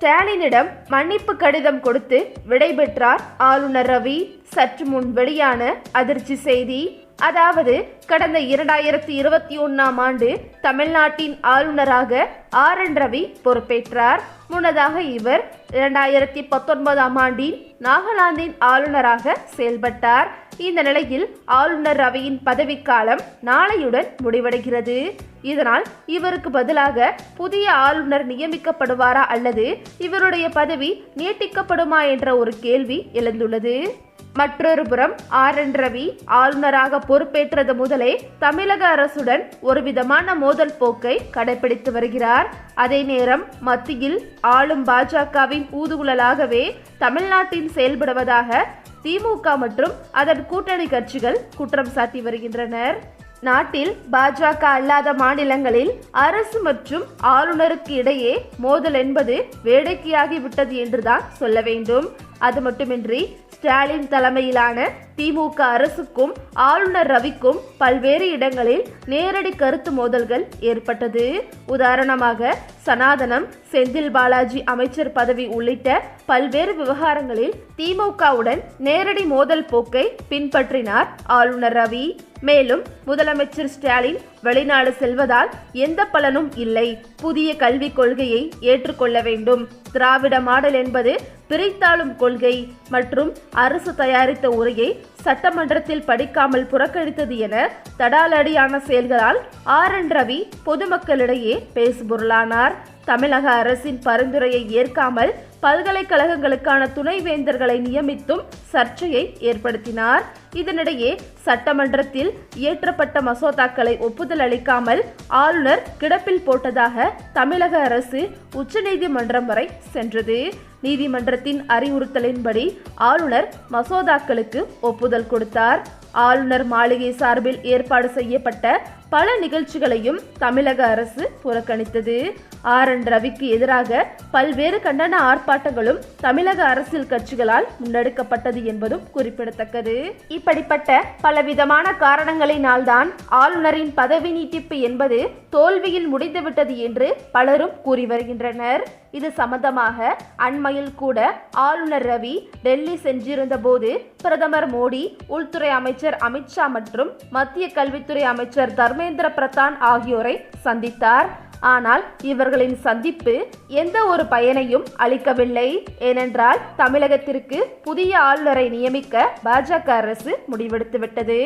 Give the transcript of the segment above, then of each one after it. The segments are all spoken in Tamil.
ஸ்டாலினிடம் மன்னிப்பு கடிதம் கொடுத்து விடைபெற்றார் ஆளுநர் ரவி. சற்று முன் வெளியான அதிர்ச்சி செய்தி. அதாவது கடந்த இரண்டாயிரத்தி இருபத்தி ஒன்னாம் ஆண்டு தமிழ்நாட்டின் ஆளுநராக ஆர் என் ரவி பொறுப்பேற்றார். முன்னதாக இவர் இரண்டாயிரத்தி பத்தொன்பதாம் ஆண்டில் நாகாலாந்தின் ஆளுநராக செயல்பட்டார். இந்த நிலையில் ஆளுநர் ரவியின் பதவிக்காலம் நாளையுடன் முடிவடைகிறது. இதனால் இவருக்கு பதிலாக புதிய ஆளுநர் நியமிக்கப்படுவாரா அல்லது இவருடைய பதவி நீட்டிக்கப்படுமா என்ற ஒரு கேள்வி எழுந்துள்ளது. மற்றொரு புறம் ஆர் என் ரவி ஆளுநராக பொறுப்பேற்றது முதலே தமிழக அரசுடன் ஒரு விதமான மோதல் போக்கை கடைபிடித்து வருகிறார். அதே நேரம் மத்தியில் ஆளும் பாஜகவின் ஊதுகுழலாகவே தமிழ்நாட்டில் செயல்படுவதாக திமுக மற்றும் அதன் கூட்டணி கட்சிகள் குற்றம் சாட்டி வருகின்றனர். நாட்டில் பாஜக அல்லாத மாநிலங்களில் அரசு மற்றும் ஆளுநருக்கு இடையே மோதல் என்பது வேடிக்கையாகிவிட்டது என்றுதான் சொல்ல வேண்டும். அது மட்டுமின்றி ஸ்டாலின் தலைமையிலான திமுக அரசுக்கும் ஆளுநர் ரவிக்கும் பல்வேறு இடங்களில் நேரடி கருத்து மோதல்கள் ஏற்பட்டது. உதாரணமாக சனாதனம் செந்தில் பாலாஜி அமைச்சர் பதவி உள்ளிட்ட பல்வேறு விவகாரங்களில் திமுகவுடன் நேரடி மோதல் போக்கை பின்பற்றினார் ஆளுநர் ரவி. மேலும் முதலமைச்சர் ஸ்டாலின் வெளிநாடு செல்வதால் எந்த பலனும் இல்லை. புதிய கல்விக் கொள்கையை ஏற்றுக்கொள்ள வேண்டும். திராவிட மாடல் என்பது பிரித்தாளும் கொள்கை மற்றும் அரசு தயாரித்த உரையை சட்டமன்றத்தில் படிக்காமல் புறக்கணித்தது என தடாலடியான செயல்களால் ஆர் என் ரவி பொதுமக்களிடையே பேசுபொருளானார். தமிழக அரசின் பரிந்துரையை ஏற்காமல் பல்கலைக்கழகங்களுக்கான துணைவேந்தர்களை நியமித்தும் சர்ச்சையை ஏற்படுத்தினார். இதனிடையே சட்டமன்றத்தில் இயற்றப்பட்ட மசோதாக்களை ஒப்புதல் அளிக்காமல் ஆளுநர் கிடப்பில் போட்டதாக தமிழக அரசு உச்சநீதிமன்றம் வரை சென்றது. நீதிமன்றத்தின் அறிவுறுத்தலின்படி ஆளுநர் மசோதாக்களுக்கு ஒப்புதல் கொடுத்தார். ஆளுநர் மாளிகை சார்பில் ஏற்பாடு செய்யப்பட்ட பல நிகழ்ச்சிகளையும் தமிழக அரசு புறக்கணித்தது. ஆர். என். ரவிக்கு எதிராக பல்வேறு கண்டன ஆர்ப்பாட்டங்களும் தமிழக அரசியல் கட்சிகளால் முன்னெடுக்கப்பட்டது என்பதும் குறிப்பிடத்தக்கது. இப்படிப்பட்ட பலவிதமான காரணங்களினால்தான் ஆளுநரின் பதவி நீட்டிப்பு என்பது தோல்வியில் முடிந்துவிட்டது என்று பலரும் கூறி வருகின்றனர். இது சம்பந்தமாக அண்மையில் கூட ஆளுநர் ரவி டெல்லி சென்றிருந்த போது பிரதமர் மோடி உள்துறை அமைச்சர் அமித்ஷா மற்றும் மத்திய கல்வித்துறை அமைச்சர் தர்மேந்திர பிரதான் ஆகியோரை சந்தித்தார். ஆனால் இவர்களின் சந்திப்பு எந்த ஒரு பயனையும் அளிக்கவில்லை. ஏனென்றால் தமிழகத்திற்கு புதிய ஆளுநரை நியமிக்க பாஜக அரசு முடிவெடுத்துவிட்டது.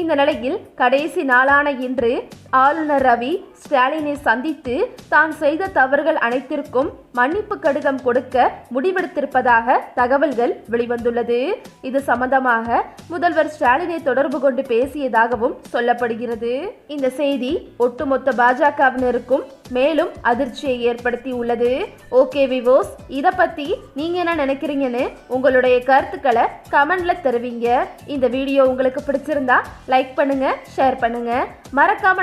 இந்த நிலையில் கடைசி நாளான இன்று ஆளுநர் ரவி ஸ்டாலினை சந்தித்து தான் செய்த தவறுகள் அனைத்திற்கும் மன்னிப்பு கடிதம் கொடுக்க முடிவெடுத்திருப்பதாக தகவல்கள் வெளிவந்துள்ளது. இது சம்பந்தமாக முதல்வர் ஸ்டாலினை தொடர்பு கொண்டு பேசியதாகவும் சொல்லப்படுகிறது. இந்த செய்தி ஒட்டுமொத்த பாஜகவினருக்கும் மேலும் அதிர்ச்சியை ஏற்படுத்தி உள்ளது ஓகே விவோஸ் இதை பத்தி நீங்க என்ன நினைக்கிறீங்கன்னு உங்களுடைய கருத்துக்களை கமெண்ட்ல தெரிவிங்க. இந்த வீடியோ உங்களுக்கு பிடிச்சிருந்தா லைக் பண்ணுங்க ஷேர் பண்ணுங்க. மறக்காம